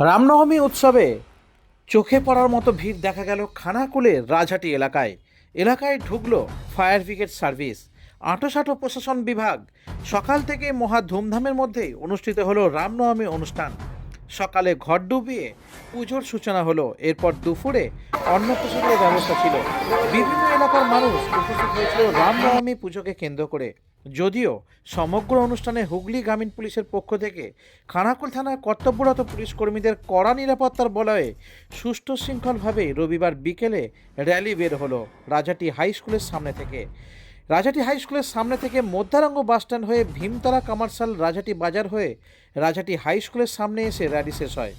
রামনবমী উৎসবে চোখে পড়ার মতো ভিড় দেখা গেল খানাকুলের রাজহাটি এলাকায়। এলাকায় ঢুকলো ফায়ার ব্রিগেড সার্ভিস। আঁটোসাঁটো প্রশাসন বিভাগ। সকাল থেকে মহা ধুমধামের মধ্যেই অনুষ্ঠিত হলো রামনবমী অনুষ্ঠান। সকালে ঘর ডুবিয়ে পুজোর সূচনা হলো। এরপর দুপুরে অন্নপ্রসাদের ব্যবস্থা ছিল। বিভিন্ন এলাকার মানুষ উপস্থিত হয়েছিল রামনবমী পুজোকে কেন্দ্র করে। যদিও সমগ্র অনুষ্ঠানে হুগলি গ্রামীণ পুলিশের পক্ষ থেকে খানাকুল থানার কর্তব্যরত পুলিশ কর্মীদের কড়া নিরাপত্তার বলয়ে সুষ্ঠু শৃঙ্খলভাবে রবিবার বিকেলে র্যালি বের হলো রাজাটি হাই স্কুলের সামনে থেকে। রাজাটি হাই স্কুলের সামনে থেকে মধ্যারঙ্গ বাসস্ট্যান্ড হয়ে ভীমতলা কমার্শিয়াল রাজাটি বাজার হয়ে রাজাটি হাই স্কুলের সামনে এসে র্যালি শেষ হয়।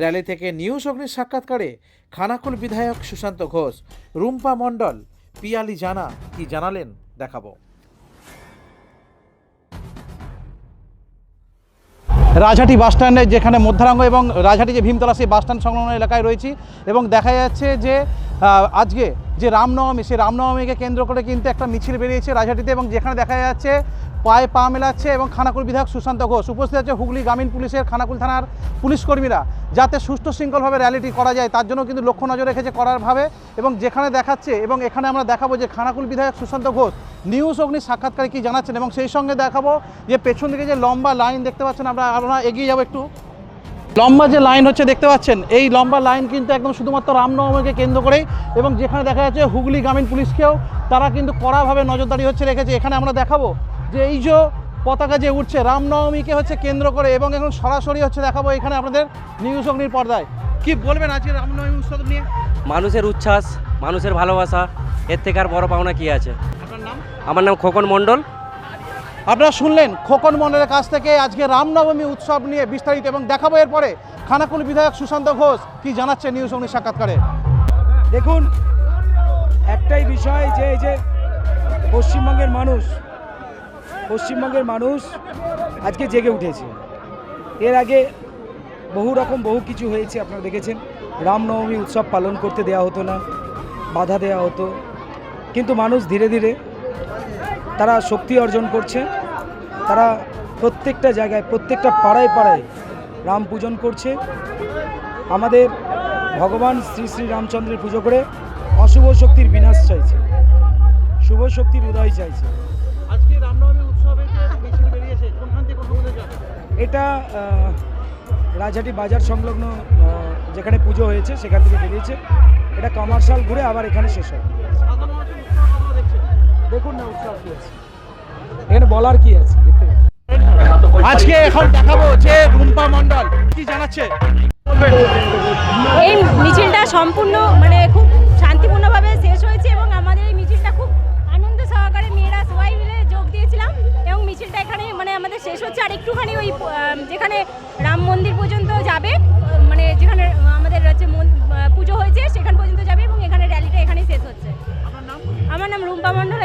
র্যালি থেকে নিউজ অগ্নির সাক্ষাৎকারে খানাকুল বিধায়ক সুশান্ত ঘোষ, রুম্পা মণ্ডল, পিয়ালি জানা কি জানালেন দেখাবো। রাজহাটি বাসস্ট্যান্ডে যেখানে মধ্যারাঙ্গ এবং রাজহাটি যে ভীমতলা সেই বাসস্ট্যান্ড সংলগ্ন এলাকায় রয়েছি এবং দেখা যাচ্ছে যে আজকে যে রামনবমী, সেই রামনবমীকে কেন্দ্র করে কিন্তু একটা মিছিল বেরিয়েছে রাজহাটিতে এবং যেখানে দেখা যাচ্ছে পায়ে পা মেলাচ্ছে এবং খানাকুল বিধায়ক সুশান্ত ঘোষ। উপস্থিত আছে হুগলি গ্রামীণ পুলিশের খানাকুল থানার পুলিশ কর্মীরা। যাতে সুষ্ঠু শৃঙ্খলভাবে র্যালিটি করা যায়, তার জন্য কিন্তু লক্ষ্য নজর রেখেছে করারভাবে এবং যেখানে দেখাচ্ছে এবং এখানে আমরা দেখাবো যে খানাকুল বিধায়ক সুশান্ত ঘোষ নিউজ অগ্নি সাক্ষাৎকারে কি জানাচ্ছেন এবং সেই সঙ্গে দেখাবো যে পেছন দিকে যে লম্বা লাইন দেখতে পাচ্ছেন আমরা আমরা এগিয়ে যাব একটু। লম্বা যে লাইন হচ্ছে দেখতে পাচ্ছেন? এই লম্বা লাইন কিন্তু একদম শুধুমাত্র রামনবমীকে কেন্দ্র করেই এবং যেখানে দেখা যাচ্ছে হুগলি গ্রামীণ পুলিশকেও তারা কিন্তু কড়াভাবে নজরদারি হচ্ছে রেখেছে। এখানে আমরা দেখাবো যে এই যে পতাকা যে উঠছে রামনবমীকে হচ্ছে কেন্দ্র করে এবং এখন সরাসরি হচ্ছে দেখাবো এখানে আপনাদের নিউজ অগ্নির পর্দায়। কি বলবেন আজকে রামনবমী উৎসব নিয়ে? মানুষের উচ্ছ্বাস মানুষের ভালোবাসা এর থেকে আর বড় পাওনা কি আছে? আপনার নাম? আমার নাম খোকন মণ্ডল। আপনারা শুনলেন খোকন মন্ডলের কাছ থেকে আজকে রামনবমী উৎসব নিয়ে বিস্তারিত এবং দেখাবো এরপরে খানাকুল বিধায়ক সুশান্ত ঘোষ কি জানাচ্ছে নিউজ অগ্নি সাক্ষাৎকারে। দেখুন, একটাই বিষয় যে, এই যে পশ্চিমবঙ্গের মানুষ পশ্চিমবঙ্গের মানুষ আজকে জেগে উঠেছে। এর আগে বহু রকম বহু কিছু হয়েছে, আপনারা দেখেছেন। রামনবমী উৎসব পালন করতে দেওয়া হতো না, বাধা দেওয়া হতো। কিন্তু মানুষ ধীরে ধীরে তারা শক্তি অর্জন করছে। তারা প্রত্যেকটা জায়গায় প্রত্যেকটা পাড়ায় পাড়ায় রাম পূজন করছে। আমাদের ভগবান শ্রী শ্রী রামচন্দ্রের পুজো করে অশুভ শক্তির বিনাশ চাইছে। শুভ শক্তির উদয় চাইছে। আজকে রামনবমী উৎসবে বেরিয়েছে কোনখান থেকে এটা রাজহাটি বাজার সংলগ্ন যেখানে পুজো হয়েছে সেখান থেকে বেরিয়েছে। এটা কমার্শিয়াল ঘুরে আবার এখানে শেষ হয় উৎসাহ দেখুন না উৎসব কি আছে। এখানে বলার কি আছে? আজকে এখন দেখাবো যে রুম্পা মণ্ডল কি জানাচ্ছে। এই মিছিলটা সম্পূর্ণ মানে খুব শান্তিপূর্ণভাবে শেষ হয়েছে এবং আমাদের এই মিছিলটা খুব আনন্দ সহকারে মেয়েরা সবাই মিলে যোগ দিয়েছিলাম এবং মিছিলটা এখানে মানে আমাদের শেষ হচ্ছে। আর একটুখানি ওই যেখানে রাম মন্দির পর্যন্ত যাবে মানে যেখানে আমাদের হচ্ছে পুজো হয়েছে সেখান পর্যন্ত যাবে এবং এখানে র্যালিটা এখানেই শেষ হচ্ছে। আমার নাম Rumpa Mondal.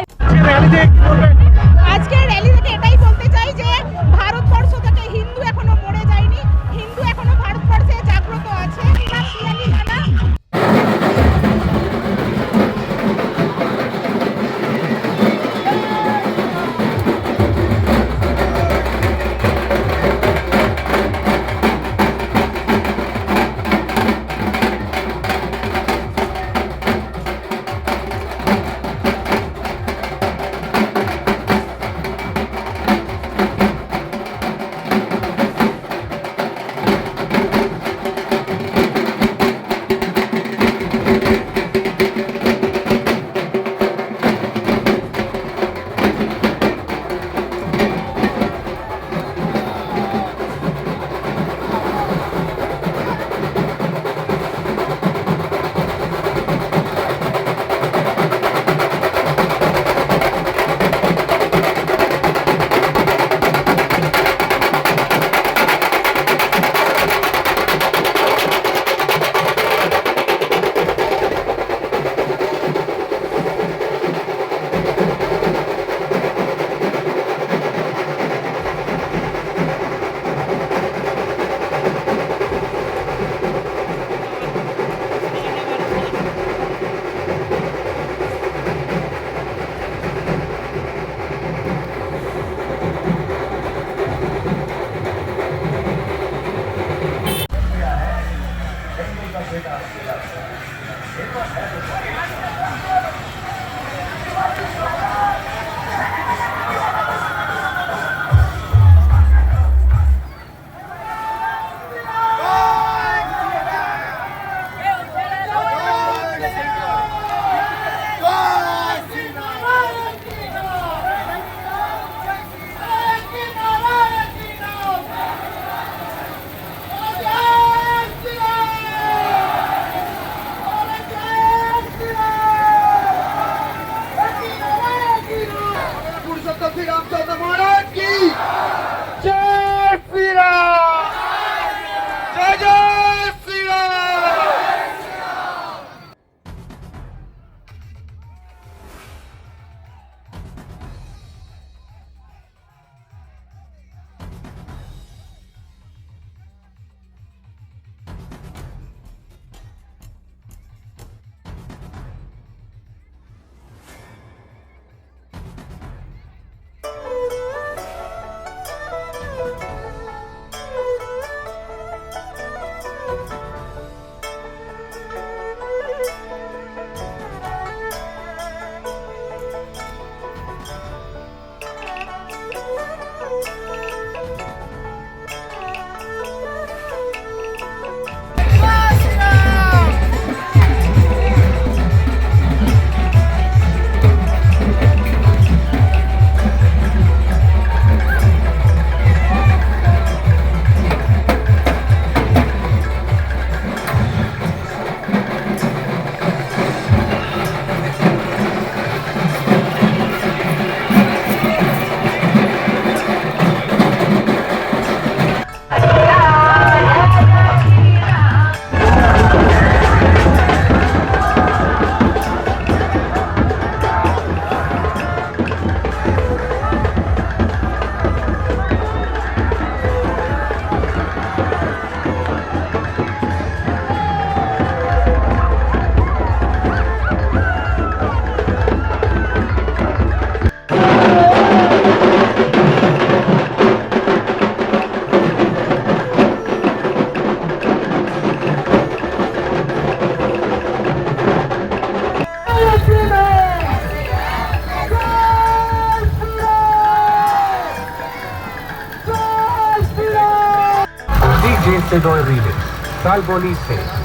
Salvo Lice.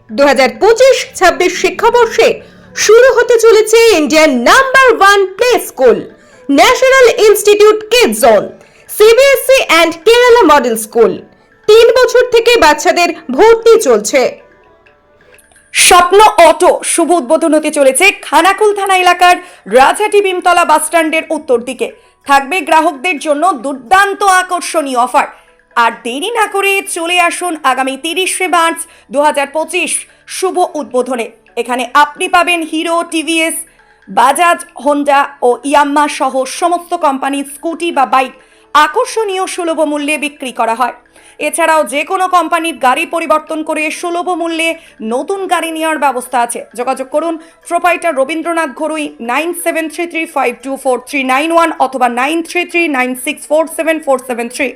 দু হাজার পঁচিশ, ছাব্বিশ শিক্ষাবর্ষে শুরু হতে চলেছে Indian number one play school national institute kid zone CBSE and Kerala model school তিন বছর থেকে বাচ্চাদের ভর্তি চলছে। স্বপ্ন অটো শুভ উদ্বোধন হতে চলেছে খানাকুল থানা এলাকার রাজহাটি ভীমতলা বাসস্ট্যান্ডের উত্তর দিকে। থাকবে গ্রাহকদের জন্য দুর্দান্ত আকর্ষণীয় অফার আর দেরি না করে চলে আসুন আগামী তিরিশে মার্চ দু হাজার পঁচিশ শুভ উদ্বোধনে। এখানে আপনি পাবেন হিরো টিভিএস, বাজাজ, হোন্ডা ও ইয়াম্মা সহ সমস্ত কোম্পানির স্কুটি বা বাইক আকর্ষণীয় সুলভ মূল্যে বিক্রি করা হয়। এছাড়াও যে কোনো কোম্পানির গাড়ি পরিবর্তন করে সুলভ মূল্যে নতুন গাড়ি নেওয়ার ব্যবস্থা আছে। যোগাযোগ করুন proprietor Rabindranath Gharui nine seven three three five two four three nine one অথবা nine three three nine six four seven four seven three.